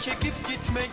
çekip gitmek.